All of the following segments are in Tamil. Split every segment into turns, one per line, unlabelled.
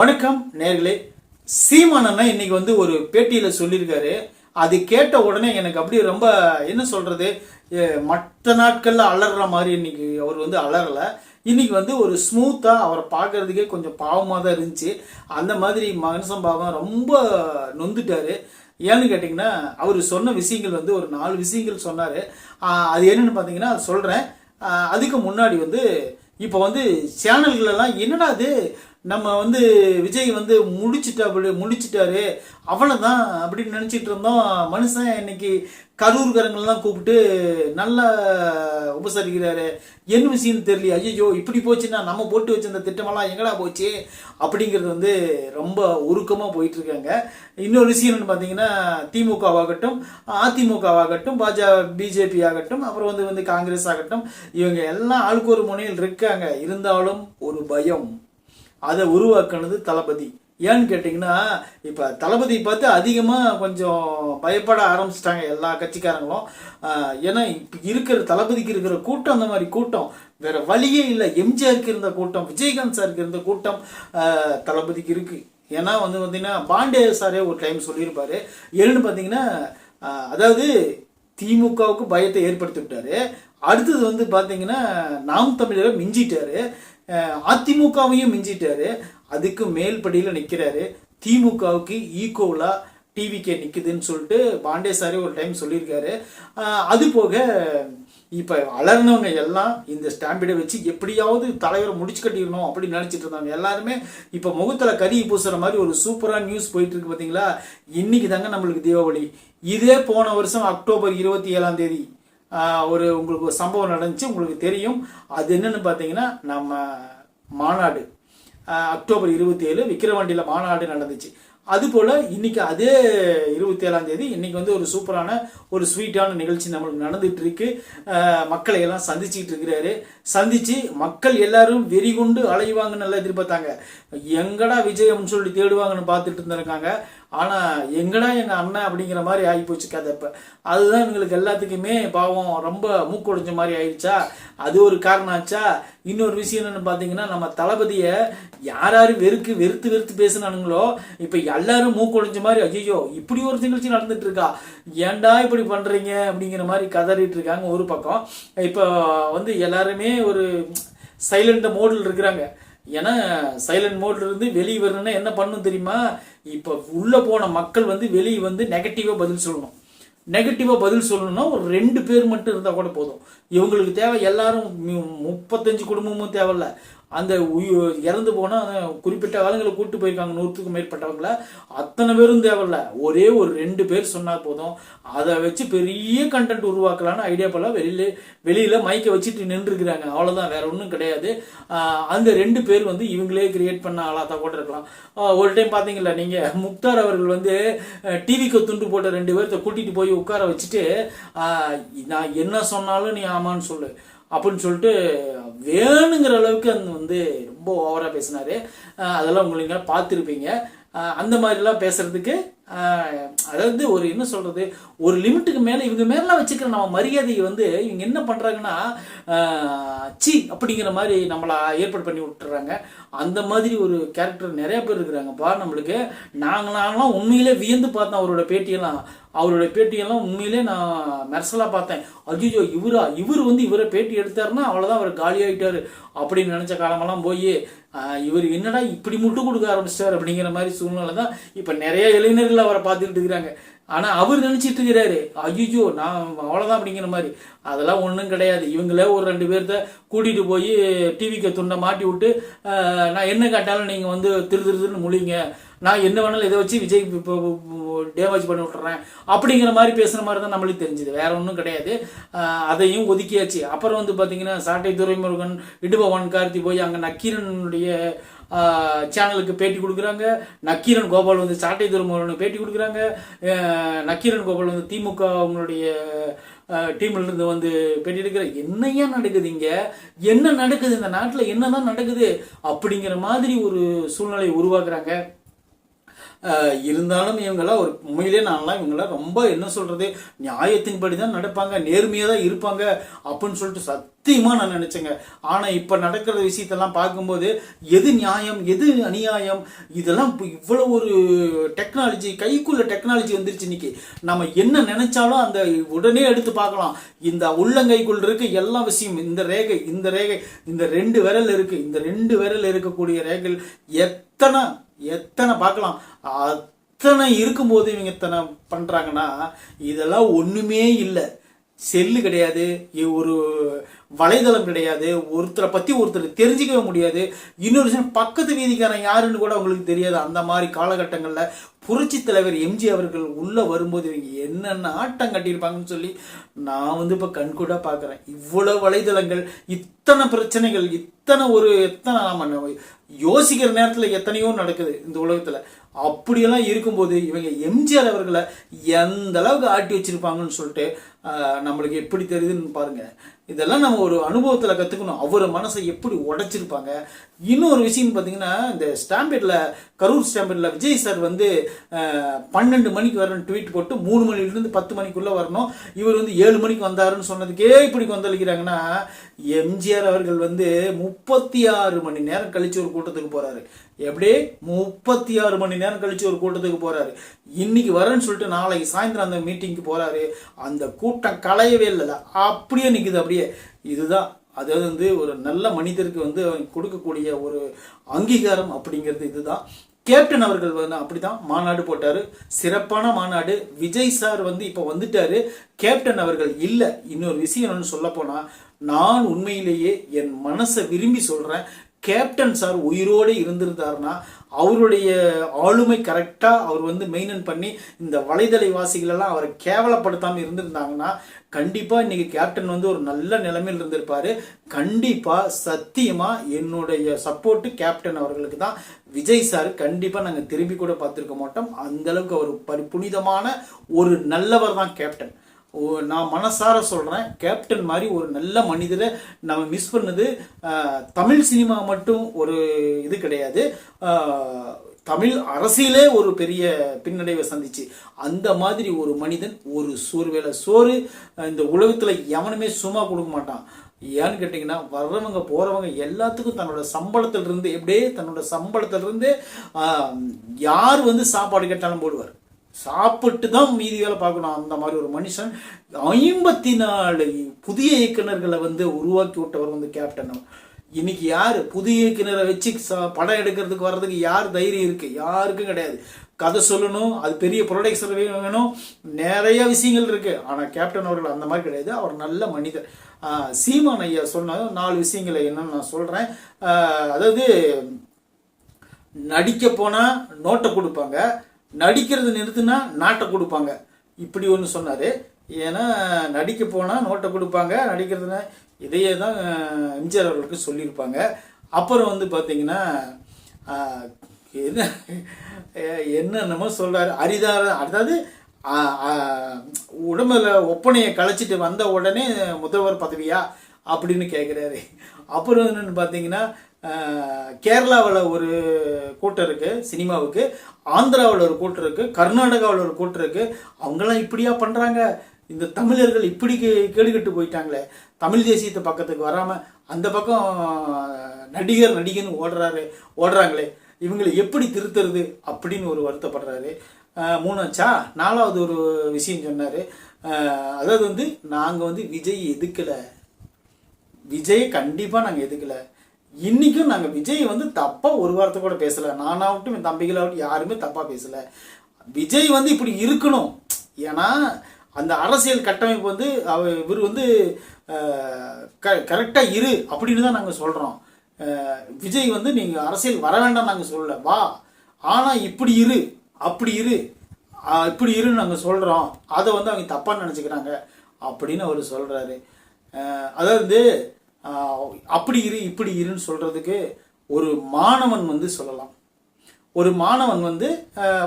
வணக்கம் நேர்களே. சீமானண்ணா இன்னைக்கு வந்து ஒரு பேட்டியில் சொல்லியிருக்காரு. அது கேட்ட உடனே எனக்கு அப்படியே ரொம்ப என்ன சொல்கிறது மற்ற நாட்களில் அலறுற மாதிரி இன்னைக்கு அவர் வந்து அலறலை. இன்னைக்கு வந்து ஒரு ஸ்மூத்தாக அவரை பார்க்கறதுக்கே கொஞ்சம் பாவமாக தான் இருந்துச்சு. அந்த மாதிரி மனசம் பாவம் ரொம்ப நொந்துட்டாரு. ஏன்னு கேட்டிங்கன்னா அவர் சொன்ன விஷயங்கள் வந்து ஒரு நாலு விஷயங்கள் சொன்னார். அது என்னென்னு பார்த்தீங்கன்னா சொல்கிறேன் அதுக்கு முன்னாடி வந்து இப்போ வந்து சேனல்களெல்லாம் என்னடா அது நம்ம வந்து விஜய் வந்து முடிச்சிட்டா முடிச்சிட்டாரு. அவ்வளோதான் அப்படின்னு நினச்சிட்டு இருந்தோம். மனுஷன் இன்னைக்கு கரூர்காரங்கள்லாம் கூப்பிட்டு நல்லா உபசரிக்கிறாரு. என்ன விஷயம்னு தெரியல ஐயோ இப்படி போச்சுன்னா நம்ம போட்டு வச்சிருந்த திட்டமெல்லாம் எங்கடா போச்சு? அப்படிங்கிறது வந்து ரொம்ப உருக்கமாக போயிட்டுருக்காங்க. இன்னொரு விஷயம் என்னன்னு பார்த்தீங்கன்னா திமுகவாகட்டும் அதிமுகவாகட்டும் பாஜக பிஜேபி ஆகட்டும் அப்புறம் வந்து வந்து காங்கிரஸ் ஆகட்டும் இவங்க எல்லாம் ஆளுக்கு ஒரு முனையில் இருக்காங்க. இருந்தாலும் ஒரு பயம். அதை உருவாக்குனது தளபதி. ஏன்னு கேட்டிங்கன்னா இப்போ தளபதி பார்த்து அதிகமாக கொஞ்சம் பயப்பட ஆரம்பிச்சிட்டாங்க எல்லா கட்சிக்காரங்களும். ஏன்னா இப்போ இருக்கிற தளபதிக்கு இருக்கிற கூட்டம் அந்த மாதிரி கூட்டம். வேற வழியே இல்லை. எம்ஜிஆருக்கு இருந்த கூட்டம் விஜயகாந்த் சாருக்கு இருந்த கூட்டம் தளபதிக்கு இருக்குது ஏன்னா வந்து பார்த்திங்கன்னா பாண்டே சாரே ஒரு டைம் சொல்லியிருப்பார். என்னன்னு பார்த்தீங்கன்னா அதாவது திமுகவுக்கு பயத்தை ஏற்படுத்தி விட்டாரு அடுத்தது வந்து பார்த்தீங்கன்னா நாம் தமிழரை மிஞ்சிட்டாரு. அதிமுகவையும் மிஞ்சிட்டாரு. அதுக்கு மேல்படியில் நிற்கிறாரு திமுகவுக்கு ஈக்குவலாக டிவிக்கே நிற்குதுன்னு சொல்லிட்டு பாண்டே சாரே ஒரு டைம் சொல்லியிருக்காரு. அது போக இப்போ வளர்ந்தவங்க எல்லாம் இந்த ஸ்டாம்பிடை வச்சு எப்படியாவது தலைவரை முடிச்சு கட்டிடணும் அப்படின்னு நினச்சிட்டு இருந்தாங்க எல்லாருமே இப்போ முகத்தில் கறி பூசுற மாதிரி ஒரு சூப்பராக நியூஸ் போயிட்டு இருக்கு பார்த்தீங்களா இன்னைக்கு தாங்க நம்மளுக்கு தீபாவளி. இதே போன வருஷம் அக்டோபர் இருபத்தி ஏழாம் தேதி. ஒரு உங்களுக்கு ஒரு சம்பவம் நடந்துச்சு உங்களுக்கு தெரியும். அது என்னன்னு பார்த்தீங்கன்னா நம்ம மாநாடு அக்டோபர் இருபத்தி ஏழு விக்கிரவாண்டியில் மாநாடு நடந்துச்சு. அதுபோல் இன்னைக்கு அதே இருபத்தி ஏழாம் தேதி இன்னைக்கு வந்து ஒரு சூப்பரான ஒரு ஸ்வீட்டான நிகழ்ச்சி நம்மளுக்கு நடந்துட்டு இருக்கு மக்களை எல்லாம் சந்திச்சிட்டு இருக்கிறாரு. சந்திச்சு மக்கள் எல்லாரும் வெறி கொண்டு அலைவாங்கன்னு நல்லா எதிர்பார்த்தாங்க. எங்கடா விஜயம்னு சொல்லி தேடுவாங்கன்னு பார்த்துட்டு இருந்திருக்காங்க. ஆனா எங்கடா எங்க அண்ணன் அப்படிங்கிற மாதிரி ஆகி போச்சு கதை இப்போ. அதுதான் எங்களுக்கு எல்லாத்துக்குமே பாவம் ரொம்ப மூக்குடைஞ்ச மாதிரி ஆயிடுச்சா அது ஒரு காரணம் ஆச்சா? இன்னொரு விஷயம் என்னன்னு பார்த்தீங்கன்னா நம்ம தளபதியை யார் யார் வெறுக்கு வெறுத்து வெறுத்து பேசுனானுங்களோ இப்போ எல்லாரும் மூக்குடைஞ்ச மாதிரி ஐயோ இப்படி ஒரு நிகழ்ச்சி நடந்துட்டு இருக்கா ஏன்டா இப்படி பண்ணுறீங்க அப்படிங்கிற மாதிரி கதறிட்டு இருக்காங்க ஒரு பக்கம். இப்போ வந்து எல்லாருமே ஒரு சைலண்ட் மோடில் இருக்கிறாங்க. ஏன்னா சைலண்ட் மோட்ல இருந்து வெளியே வரணும்னா என்ன பண்ணணும் தெரியுமா? இப்போ உள்ள போன மக்கள் வந்து வெளியே வந்து நெகட்டிவா பதில் சொல்லணும். நெகட்டிவாக பதில் சொல்லணும்னா ஒரு ரெண்டு பேர் மட்டும் இருந்தால் கூட போதும். இவங்களுக்கு தேவை எல்லாரும் மு- முப்பத்தஞ்சு குடும்பமும் தேவையில்ல. அந்த இறந்து போனால் குறிப்பிட்ட ஆளுங்களை கூட்டு போயிருக்காங்க நூற்றுக்கும் மேற்பட்டவங்கள. அத்தனை பேரும் தேவையில்ல. ஒரே ஒரு ரெண்டு பேர் சொன்னா போதும். அதை வச்சு பெரிய கண்டென்ட் உருவாக்கலாம்னு ஐடியா போல வெளியில வெளியில மைக்கை வச்சுட்டு நின்றுருக்கிறாங்க. அவ்வளவுதான். வேற ஒன்றும் கிடையாது. அந்த ரெண்டு பேர் வந்து இவங்களே கிரியேட் பண்ண ஆளாத்தா கூட இருக்கலாம். ஒரு டைம் பாத்தீங்களா நீங்க முக்தார் அவர்கள் வந்து டிவிக்கு துண்டு போட்ட ரெண்டு பேர்த்த கூட்டிட்டு போய் உட்கார வச்சுட்டு நான் என்ன சொன்னாலும் நீ ஆமான்னு சொல்லு. அப்படின்னு சொல்லிட்டு வேணுங்கிற அளவுக்கு அந்த வந்து ரொம்ப ஓவராக பேசினாரு. அதெல்லாம் உங்களுக்கு பார்த்துருப்பீங்க. அந்த மாதிரிலாம் பேசுறதுக்கு அதாவது ஒரு என்ன சொல்றது ஒரு லிமிட்டுக்கு மேலே இவங்க மேலாம் வச்சுக்கிற நம்ம மரியாதையை வந்து இவங்க என்ன பண்றாங்கன்னா சி அப்படிங்கிற மாதிரி நம்மளை ஏற்பாடு பண்ணி விட்டுறாங்க. அந்த மாதிரி ஒரு கேரக்டர் நிறைய பேர் இருக்கிறாங்கப்பா நம்மளுக்கு நாங்கள் நாங்களாம் உண்மையிலே வியந்து பார்த்தோம் அவரோட பேட்டியெல்லாம். அவரோட பேட்டியெல்லாம் உண்மையிலே நான் மெர்சலாக பார்த்தேன். அஜிஜோ இவரா? இவர் வந்து இவரை பேட்டி எடுத்தாருன்னா அவ்வளோதான் அவர் காலியாகிட்டார் அப்படின்னு நினச்ச காலமெல்லாம் போய் இவர் என்னடா இப்படி முட்டு கொடுக்க ஆரம்பிச்சிட்டார் அப்படிங்கிற மாதிரி சூழ்நிலை தான் இப்போ நிறைய இளைஞர்கள் அவரை பார்த்துக்கிட்டு இருக்கிறாங்க. ஆனால் அவர் நினைச்சிட்டு இருக்கிறாரு ஐயோ நான் அவ்வளோதான் அப்படிங்கிற மாதிரி. அதெல்லாம் ஒன்றும் கிடையாது. இவங்களே ஒரு ரெண்டு பேர்த்த கூட்டிகிட்டு போய் டிவிக்கு துண்டை மாட்டி விட்டு நான் என்ன கேட்டாலும் நீங்கள் வந்து திரு திருன்னு முழிங்க. நான் என்ன வேணாலும் இதை வச்சு விஜய் டேமேஜ் பண்ணி விட்டுறேன். அப்படிங்கிற மாதிரி பேசுகிற மாதிரி தான் நம்மளுக்கு தெரிஞ்சுது. வேற ஒன்றும் கிடையாது. அதையும் ஒதுக்கியாச்சு. அப்புறம் வந்து பார்த்தீங்கன்னா சாட்டை துரைமுருகன் விடுபவன் கார்த்தி போய் அங்கே நக்கீரனுடைய சேனலுக்கு பேட்டி கொடுக்குறாங்க. நக்கீரன் கோபால் வந்து சாட்டை துரைமுருகனுக்கு பேட்டி கொடுக்குறாங்க. நக்கீரன் கோபால் வந்து திமுக அவங்களுடைய டீம்லேருந்து வந்து பேட்டி எடுக்கிற என்னையா நடக்குது இங்கே? என்ன நடக்குது இந்த நாட்டில்? என்னதான் நடக்குது? அப்படிங்கிற மாதிரி ஒரு சூழ்நிலையை உருவாக்குறாங்க. இருந்தாலும் இவங்களாம் ஒரு உண்மையிலே நான்லாம் இவங்கெல்லாம் ரொம்ப என்ன சொல்றது நியாயத்தின்படி தான் நடப்பாங்க நேர்மையாக தான் இருப்பாங்க அப்படின்னு சொல்லிட்டு சத்தியமாக நான் நினைச்சேங்க. ஆனால் இப்போ நடக்கிற விஷயத்தெல்லாம் பார்க்கும்போது எது நியாயம் எது அநியாயம் இதெல்லாம் இப்போ இவ்வளோ ஒரு டெக்னாலஜி கைக்குள்ள டெக்னாலஜி வந்துருச்சு இன்னைக்கு. நம்ம என்ன நினைச்சாலும் அந்த உடனே எடுத்து பார்க்கலாம். இந்த உள்ளங்கைக்குள் இருக்க எல்லா விஷயம் இந்த ரேகை இந்த ரேகை இந்த ரெண்டு விரல் இருக்கு இந்த ரெண்டு விரல் இருக்கக்கூடிய ரேகைகள் எத்தனை எத்தனை பார்க்கலாம். அத்தனை இருக்கும்போது இவங்க இத்தனை பண்ணுறாங்கன்னா இதெல்லாம் ஒன்றுமே இல்லை. செல்லு கிடையாது. ஒரு வலைதளம் கிடையாது ஒருத்தரை பற்றி ஒருத்தர் தெரிஞ்சுக்கவே முடியாது. இன்னொரு விஷயம் பக்கத்து வீதிக்காரன் யாருன்னு கூட அவங்களுக்கு தெரியாது. அந்த மாதிரி காலகட்டங்களில் புரட்சி தலைவர் எம்ஜி அவர்கள் உள்ளே வரும்போது இவங்க என்னென்ன ஆட்டம் கட்டியிருப்பாங்கன்னு சொல்லி நான் வந்து இப்போ கண்கூடாக பார்க்குறேன் இவ்வளோ வலைதளங்கள் இத்தனை பிரச்சனைகள் இத்தனை ஒரு எத்தனை ஆமாம் யோசிக்கிற நேரத்தில் எத்தனையோ நடக்குது இந்த உலகத்தில். அப்படியெல்லாம் இருக்கும்போது இவங்க எம்ஜிஆர் அவர்களை எந்த அளவுக்கு ஆட்டி வச்சிருப்பாங்கன்னு சொல்லிட்டு நம்மளுக்கு எப்படி தெரியுதுன்னு பாருங்கள் இதெல்லாம் நம்ம ஒரு அனுபவத்தில் கற்றுக்கணும் அவர் மனசை எப்படி உடைச்சிருப்பாங்க? இன்னொரு விஷயம் பார்த்தீங்கன்னா இந்த ஸ்டாம்பேட்டில் கரூர் ஸ்டாம்பேட்டில் விஜய் சார் வந்து பன்னெண்டு மணிக்கு வரணும் ட்வீட் போட்டு மூணு மணிலேருந்து பத்து மணிக்குள்ளே வரணும். இவர் வந்து ஏழு மணிக்கு வந்தாருன்னு சொன்னதுக்கே இப்படி கொந்தளிக்கிறாங்கன்னா எம்ஜிஆர் அவர்கள் வந்து முப்பத்தி ஆறு மணி நேரம் கழித்து ஒரு கூட்டத்துக்கு போகிறாரு எப்படி முப்பத்தி ஆறு மணி நேரம் கழிச்சு ஒரு கூட்டத்துக்கு போறாரு. இன்னைக்கு வரேன்னு சொல்லிட்டு நாளைக்கு சாயந்தரம் அந்த மீட்டிங்க்கு போறாரு. அந்த கூட்டம் களையவே இல்லை அப்படியே நிற்குது அப்படியே. இதுதான். அதாவது வந்து ஒரு நல்ல மனிதருக்கு வந்து கொடுக்கக்கூடிய ஒரு அங்கீகாரம் அப்படிங்கிறது இதுதான். கேப்டன் அவர்கள் வந்து அப்படிதான் மாநாடு போட்டார். சிறப்பான மாநாடு. விஜய் சார் வந்து இப்போ வந்துட்டாரு. கேப்டன் அவர்கள் இல்லை. இன்னொரு விஷயம் என்னன்னு சொல்ல போனால் நான் உண்மையிலேயே என் மனசை விரும்பி சொல்கிறேன் கேப்டன் சார் உயிரோடு இருந்திருந்தாருன்னா அவருடைய ஆளுமை கரெக்டாக அவர் வந்து மெயின்டைன் பண்ணி இந்த வலைதலை வாசிகளெல்லாம் அவரை கேவலப்படுத்தாமல் இருந்திருந்தாங்கன்னா கண்டிப்பாக இன்றைக்கி கேப்டன் வந்து ஒரு நல்ல நிலைமையில் இருந்திருப்பார். கண்டிப்பாக சத்தியமாக என்னுடைய சப்போர்ட்டு கேப்டன் அவர்களுக்கு தான். விஜய் சார் கண்டிப்பாக நாங்கள் திரும்பி கூட பார்த்துருக்க மாட்டோம். அந்தளவுக்கு அவர் பரி புனிதமான ஒரு நல்லவர் தான் கேப்டன். நான் மனசார சொல்கிறேன் கேப்டன் மாதிரி ஒரு நல்ல மனிதரை நம்ம மிஸ் பண்ணது தமிழ் சினிமா மட்டும் ஒரு இது கிடையாது. தமிழ் அரசியலே ஒரு பெரிய பின்னடைவை சந்திச்சு. அந்த மாதிரி ஒரு மனிதன் ஒரு சோறு வேலை. சோறு இந்த உலகத்தில் எவனுமே சும்மா கொடுக்க மாட்டான். ஏன்னு கேட்டிங்கன்னா வர்றவங்க போகிறவங்க எல்லாத்துக்கும் தன்னோட சம்பளத்திலிருந்து எப்படியே தன்னோட சம்பளத்திலிருந்து யார் வந்து சாப்பாடு கேட்டாலும் போடுவார். சாப்பிட்டு தான் மீதி வேலை பார்க்கணும். அந்த மாதிரி ஒரு மனுஷன் ஐம்பத்தி நாலு புதிய இயக்குனர்களை வந்து உருவாக்கி விட்டவர் வந்து கேப்டன் இன்னைக்கு யார்? புதிய இயக்குனரை வச்சு படம் எடுக்கிறதுக்கு வர்றதுக்கு யார் தைரியம் இருக்கு? யாருக்கும் கிடையாது. கதை சொல்லணும் அது பெரிய ப்ரொடக்ஷன் வேணும் நிறைய விஷயங்கள் இருக்கு. ஆனால் கேப்டன் அவர்கள் அந்த மாதிரி கிடையாது. அவர் நல்ல மனிதர். சீமான் ஐயா சொன்ன நாலு விஷயங்களை என்னன்னு நான் சொல்றேன். அதாவது நடிக்க போனால் நோட்டை கொடுப்பாங்க. நடிக்கிறது நிறுத்துனா நாட்டை கொடுப்பாங்க. இப்படி ஒன்று சொன்னார். ஏன்னா நடிக்க போனால் நோட்டை கொடுப்பாங்க நடிக்கிறதுனா இதையே தான் எம்ஜிஆர் அவர்களுக்கு சொல்லியிருப்பாங்க. அப்புறம் வந்து பார்த்தீங்கன்னா என்ன என்னென்னமோ சொல்கிறாரு அரிதார அதாவது உடம்புல ஒப்பனையை கழிச்சிட்டு வந்த உடனே முதல்வர் பதவியா? அப்படின்னு கேட்குறாரு அப்புறம் என்னென்னு பார்த்தீங்கன்னா கேரளாவில் ஒரு கூட்டம் இருக்குது சினிமாவுக்கு. ஆந்திராவில் ஒரு கூட்டம் இருக்குது கர்நாடகாவில் ஒரு கூட்டம் இருக்குது அவங்கெல்லாம் இப்படியா பண்ணுறாங்க இந்த தமிழர்கள் இப்படி கே- கேடுகெட்டு போயிட்டாங்களே. தமிழ் தேசியத்தை பக்கத்துக்கு வராமல் அந்த பக்கம் நடிகர் நடிகன்னு ஓடுறாரு ஓடுறாங்களே. இவங்களை எப்படி திருத்துறது அப்படின்னு ஒரு வருத்தப்படுறாரு. மூணாச்சா நாலாவது ஒரு விஷயம் சொன்னார். அதாவது வந்து நாங்கள் வந்து விஜய் எதுக்கலை? விஜய் கண்டிப்பாக நாங்கள் எதுக்கலை? இன்றைக்கும் நாங்கள் விஜய் வந்து தப்பாக ஒரு வாரத்தை கூட பேசலை. நானாகட்டும் என் தம்பிகளாகட்டும் யாருமே தப்பாக பேசலை. விஜய் வந்து இப்படி இருக்கணும். ஏன்னா அந்த அரசியல் கட்டமைப்பு வந்து அவ இவர் வந்து க கரெக்டாக இரு அப்படின்னு தான் நாங்கள் சொல்கிறோம் விஜய் வந்து நீங்கள் அரசியல் வர வேண்டாம் நாங்கள் சொல்லல. வா. ஆனால் இப்படி இரு. அப்படி இரு. இப்படி இருன்னு நாங்கள் சொல்கிறோம் அதை வந்து அவங்க தப்பாக நினச்சிக்கிறாங்க. அப்படின்னு அவர் சொல்கிறாரு அதாவது அப்படி இரு இப்படி இருன்னு சொல்கிறதுக்கு ஒரு மாணவன் வந்து சொல்லலாம். ஒரு மாணவன் வந்து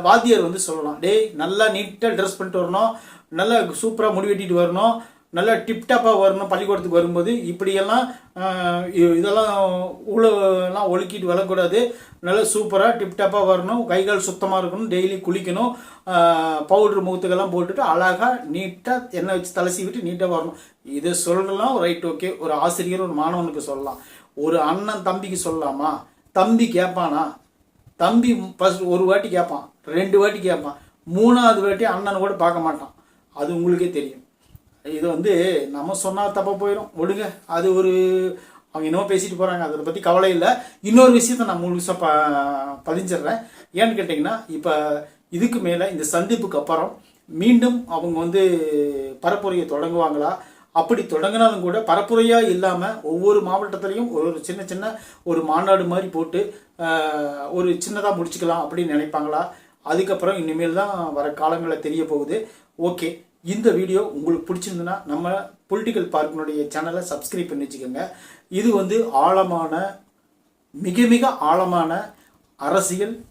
வாத்தியார் வந்து சொல்லலாம். டேய் நல்லா நீட்டாக ட்ரெஸ் பண்ணிட்டு வரணும். நல்லா சூப்பராக முடி வெட்டிட்டு வரணும். நல்லா டிப்டாப்பாக வரணும். பள்ளிக்கூடத்துக்கு வரும்போது இப்படியெல்லாம் இதெல்லாம் உழலாம் ஒழுக்கிட்டு வரக்கூடாது. நல்லா சூப்பராக டிப்டாப்பாக வரணும். கை கால் சுத்தமாக இருக்கணும். டெய்லி குளிக்கணும். பவுட்ரு முகத்துக்கெல்லாம் போட்டுட்டு அழகாக நீட்டாக எண்ணெய் வச்சு தலைசி விட்டு நீட்டாக வரணும். இதை சொல்லலாம் ரைட் ஓகே ஒரு ஆசிரியர் ஒரு மாணவனுக்கு சொல்லலாம். ஒரு அண்ணன் தம்பிக்கு சொல்லலாமா? தம்பி கேட்பானா? தம்பி ஃபஸ்ட் ஒரு வாட்டி கேட்பான். ரெண்டு வாட்டி கேட்பான். மூணாவது வாட்டி அண்ணன் கூட பார்க்க மாட்டான். அது உங்களுக்கே தெரியும். இது வந்து நம்ம சொன்னால் தப்பாக போயிடும் ஒழுங்க. அது ஒரு அவங்க என்னமோ பேசிட்டு போகிறாங்க அதை பற்றி கவலை இல்லை. இன்னொரு விஷயத்த நான் முழுசாக ப பதிஞ்சிடுறேன். ஏன்னு கேட்டிங்கன்னா இப்போ இதுக்கு மேலே இந்த சந்திப்புக்கு அப்புறம் மீண்டும் அவங்க வந்து பரப்புரையை தொடங்குவாங்களா? அப்படி தொடங்கினாலும் கூட பரப்புரையாக இல்லாமல் ஒவ்வொரு மாவட்டத்துலேயும் ஒரு ஒரு சின்ன சின்ன ஒரு மாநாடு மாதிரி போட்டு ஒரு சின்னதாக முடிச்சுக்கலாம் அப்படின்னு நினைப்பாங்களா? அதுக்கப்புறம் இனிமேல் தான் வர காலங்களில் தெரிய போகுது. ஓகே. இந்த வீடியோ உங்களுக்கு பிடிச்சிருந்துன்னா நம்ம பொலிட்டிக்கல் பார்க்கினுடைய சேனலை சப்ஸ்கிரைப் பண்ணி வச்சுக்கோங்க. இது வந்து ஆழமான மிக மிக ஆழமான அரசியல்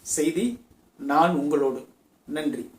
செய்தி. நான் உங்களோடு. நன்றி.